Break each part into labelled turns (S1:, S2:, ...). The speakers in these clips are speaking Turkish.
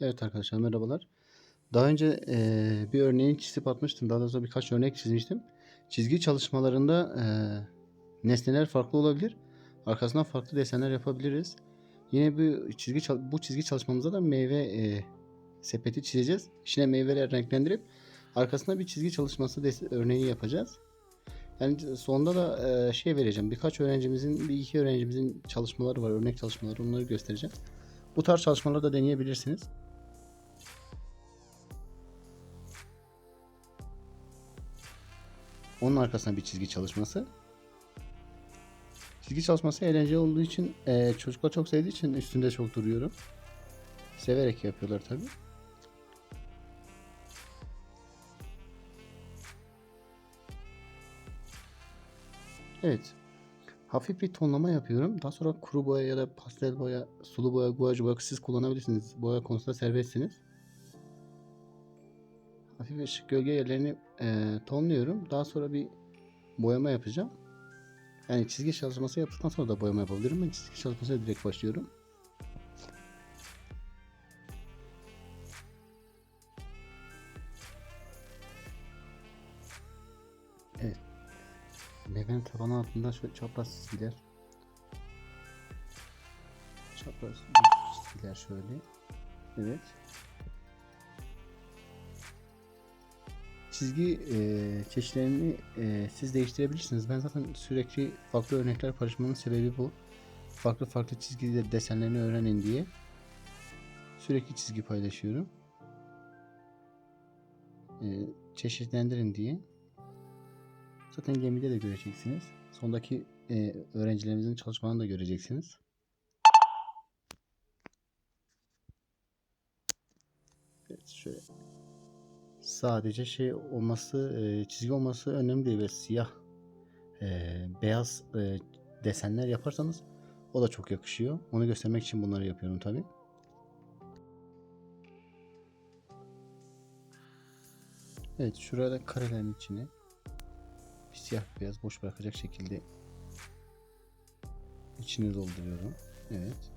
S1: Evet arkadaşlar merhabalar. Daha önce eee, bir örneğini çizip atmıştım. Daha doğrusu birkaç örnek çizmiştim. Çizgi çalışmalarında eee, nesneler farklı olabilir. Arkasından farklı desenler yapabiliriz. Yine bu çizgi bu çizgi çalışmamızda da meyve eee, sepeti çizeceğiz. İçine meyveler renklendirip arkasına bir çizgi çalışması örneği yapacağız. Yani sonunda da eee, şey vereceğim. Birkaç öğrencimizin, bir iki öğrencimizin çalışmaları var, örnek çalışmaları. Onları göstereceğim. Bu tarz çalışmaları da deneyebilirsiniz. Onun arkasına bir çizgi çalışması. Çizgi çalışması eğlenceli olduğu için eee, çocuklar çok sevdiği için üstünde çok duruyorum. Severek yapıyorlar tabi. Evet. Hafif bir tonlama yapıyorum. Daha sonra kuru boya ya da pastel boya, sulu boya, guaj boya siz kullanabilirsiniz. Boya konusunda serbestsiniz. Hafif ışık gölge yerlerini eee tonluyorum. Daha sonra bir boyama yapacağım. Yani çizgi çalışması yaptıktan sonra da boyama yapabilirim. Ben çizgi çalışmasına direkt başlıyorum. Evet. Meyvenin tabanı altında şöyle çapraz çizgiler. Çapraz çizgiler şöyle. Evet. Çizgi e, çeşitlerini e, siz değiştirebilirsiniz. Ben zaten sürekli farklı örnekler paylaşmanın sebebi bu. Farklı farklı çizgi desenlerini öğrenin diye. Sürekli çizgi paylaşıyorum. E, çeşitlendirin diye. Zaten gemide de göreceksiniz. Sondaki e, öğrencilerimizin çalışmalarını da göreceksiniz. Evet şöyle. Sadece şey olması, e, çizgi olması önemli değil ve siyah, e, beyaz e, desenler yaparsanız o da çok yakışıyor. Onu göstermek için bunları yapıyorum tabi. Evet şurada karelerin içine siyah beyaz boş bırakacak şekilde içini dolduruyorum. Evet.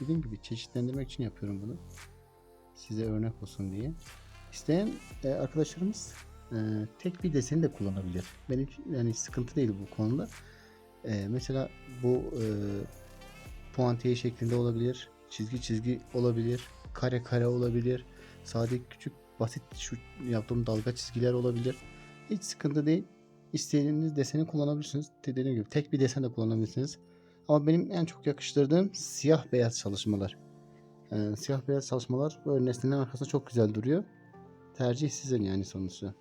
S1: Dediğim gibi çeşitlendirmek için yapıyorum bunu. Size örnek olsun diye. İsteyen e, arkadaşlarımız e, tek bir deseni de kullanabilir. Benim yani sıkıntı değil bu konuda. E, mesela bu e, puantiye şeklinde olabilir. Çizgi çizgi olabilir. Kare kare olabilir. Sade küçük basit şu yaptığım dalga çizgiler olabilir. Hiç sıkıntı değil. İstediğiniz deseni kullanabilirsiniz. Dediğim gibi tek bir desen de kullanabilirsiniz. Ama benim en çok yakıştırdığım siyah beyaz çalışmalar. Ee, siyah beyaz çalışmalar böyle nesnelerin arkasında çok güzel duruyor. Tercih sizin yani sonuçta.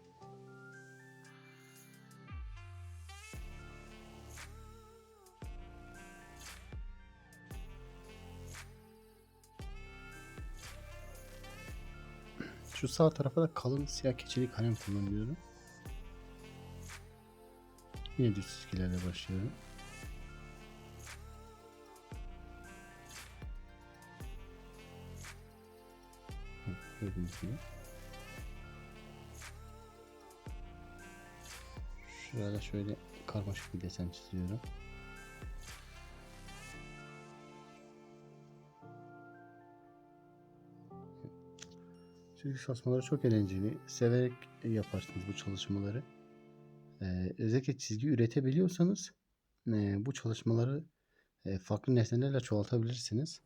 S1: Şu sağ tarafa da kalın siyah keçeli kalem kullanıyorum. Yine düz çizgilerle başlıyorum. Gördüğünüz gibi. Şurada şöyle karmaşık bir desen çiziyorum. Çizgi çalışmaları çok eğlenceli. Severek yaparsınız bu çalışmaları. Ee, özellikle çizgi üretebiliyorsanız e, bu çalışmaları e, farklı nesnelerle çoğaltabilirsiniz.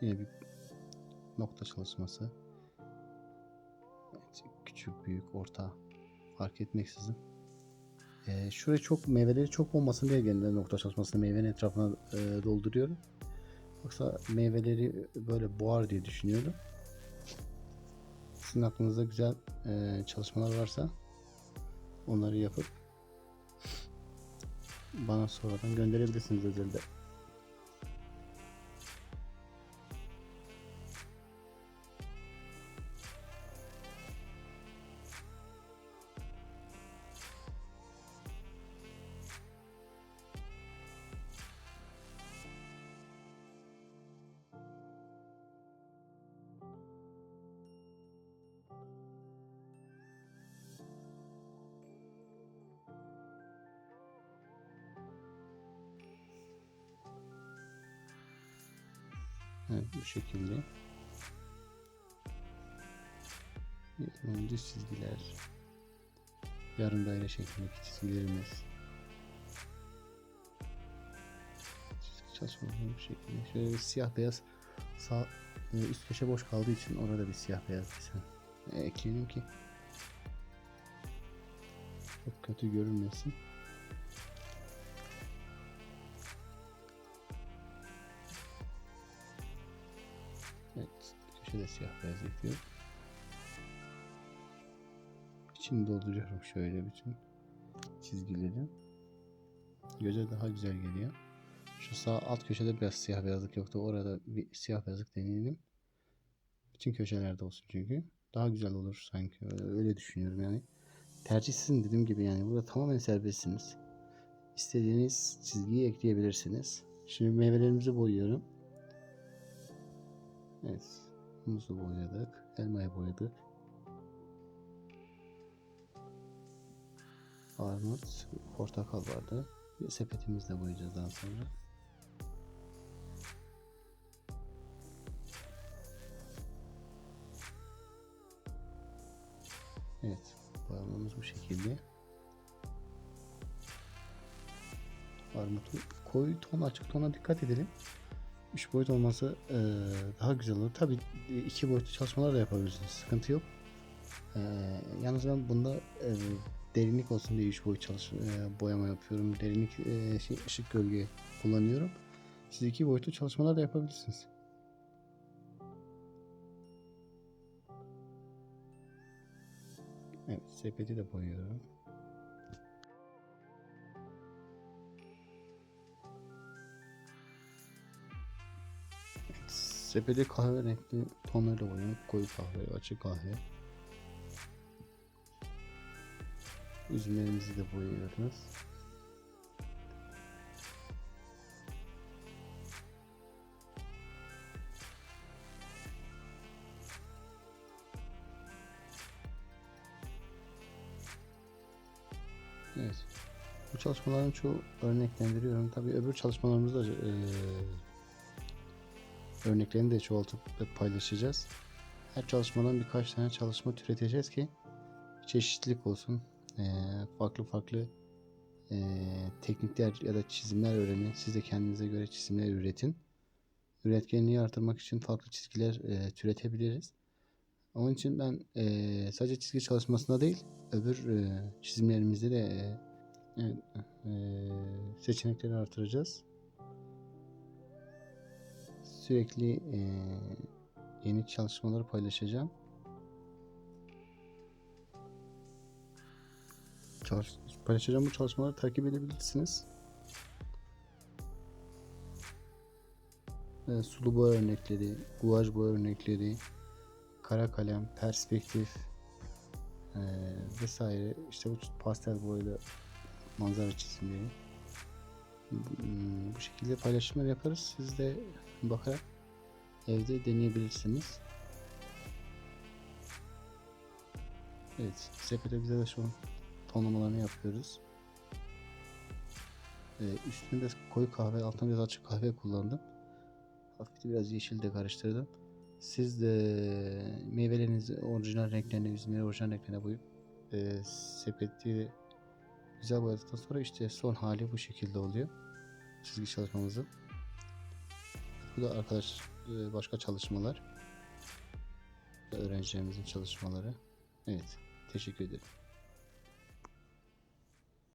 S1: Yine bir nokta çalışması. Evet, küçük, büyük, orta fark etmeksizin. Ee, şuraya çok meyveleri çok olmasın diye genelde nokta çalışmasını meyvenin etrafına e, dolduruyorum. Yoksa meyveleri böyle boğar diye düşünüyorum. Sizin aklınızda güzel e, çalışmalar varsa onları yapıp bana sonradan gönderebilirsiniz özelde. Evet bu şekilde. Düz çizgiler. Yarım daire şeklindeki çizgilerimiz. Çizgi çalışmaları bu şekilde. Şöyle bir siyah beyaz sağ e, üst köşe boş kaldığı için orada bir siyah beyaz desen e, ekleyelim ki çok kötü görünmesin. Ekliyorum. İçini dolduruyorum şöyle bütün çizgileri. Göze daha güzel geliyor. Şu sağ alt köşede biraz siyah beyazlık yoktu. Orada bir siyah beyazlık deneyelim. Bütün köşelerde olsun çünkü. Daha güzel olur sanki. Öyle düşünüyorum yani. Tercih sizin dediğim gibi yani. Burada tamamen serbestsiniz. İstediğiniz çizgiyi ekleyebilirsiniz. Şimdi meyvelerimizi boyuyorum. Evet. Muzu boyadık. Elmayı boyadık. Armut, portakal vardı. Bir sepetimizle boyayacağız daha sonra. Evet, boyamamız bu şekilde. Armutu koyu ton açık tona dikkat edelim. 3 boyut olması eee, daha güzel olur. Tabi iki boyutlu çalışmalar da yapabilirsiniz. Sıkıntı yok. Eee, yalnız ben bunda eee, derinlik olsun diye 3 boyut çalış eee, boyama yapıyorum. Derinlik eee, şey, ışık gölge kullanıyorum. Siz iki boyutlu çalışmalar da yapabilirsiniz. Evet, sepeti de boyuyorum. Sepeti kahve renkli tonlarla boyuyorum. Koyu kahve, açık kahve. Üzümlerimizi de boyuyoruz. Evet. Bu çalışmaların çoğu örneklendiriyorum. Tabii öbür çalışmalarımızda eee örneklerini de çoğaltıp paylaşacağız. Her çalışmadan birkaç tane çalışma türeteceğiz ki çeşitlilik olsun. Ee, farklı farklı ee, teknikler ya da çizimler öğrenin. Siz de kendinize göre çizimler üretin. Üretkenliği artırmak için farklı çizgiler ee, türetebiliriz. Onun için ben ee, sadece çizgi çalışmasında değil öbür ee, çizimlerimizde de evet, ee, seçenekleri artıracağız sürekli eee, yeni çalışmaları paylaşacağım. Çalış paylaşacağım bu çalışmaları takip edebilirsiniz. Eee, sulu boya örnekleri, guaj boya örnekleri, kara kalem, perspektif eee, vesaire. İşte bu pastel boyayla manzara çizimleri. Hmm, bu şekilde paylaşımlar yaparız. Siz de bakarak evde deneyebilirsiniz. Evet, sepete bize de şu an tonlamalarını yapıyoruz. Ee, üstüne biraz koyu kahve, altına biraz açık kahve kullandım. Hafif biraz yeşil de karıştırdım. Siz de meyvelerinizi orijinal renklerine, üzümleri orijinal renklerine boyayıp e, sepeti güzel boyadıktan sonra işte son hali bu şekilde oluyor. Çizgi çalışmamızın. Bu da arkadaş e, başka çalışmalar. Öğrencilerimizin çalışmaları. Evet. Teşekkür ederim.